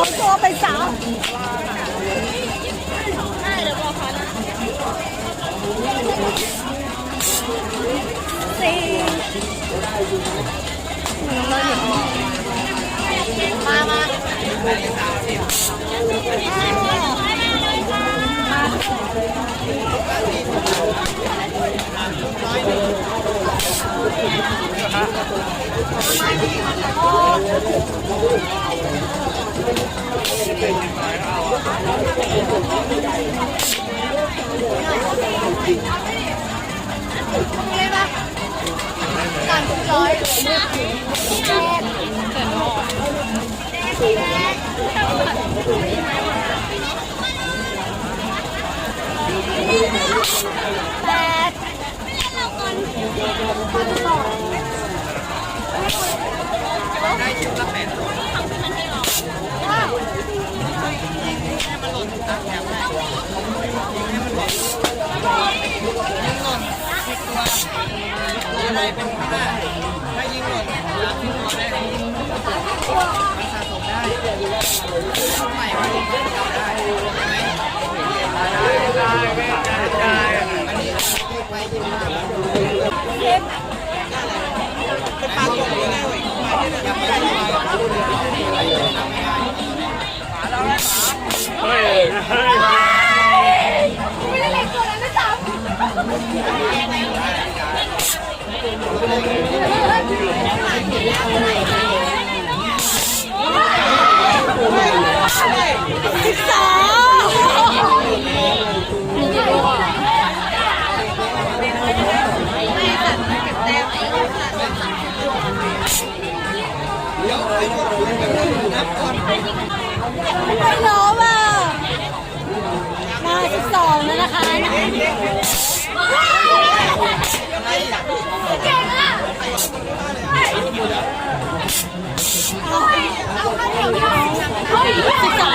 องตัวไปสามสี่มามาโอ้ อยแปดแปดว้าวอะไรเป็นผ้าถ้า ทำใหม่มันยิงเก่าได้ไหมได้ได้ได้ได้อันนี้ยิงไปยิงมาเป็นปลาตัวนี้ได้เลยอย่าไปยิงมา เฮ้ยเฮ้ย ไม่ได้เล็กตัวนั้นไม่ซ้ำสิบสอง ไม่ล้มอะมาสิบสองแล้วนะคะเก่งอะเอาเอาข้าวเหนียวไปเอาสิบสอง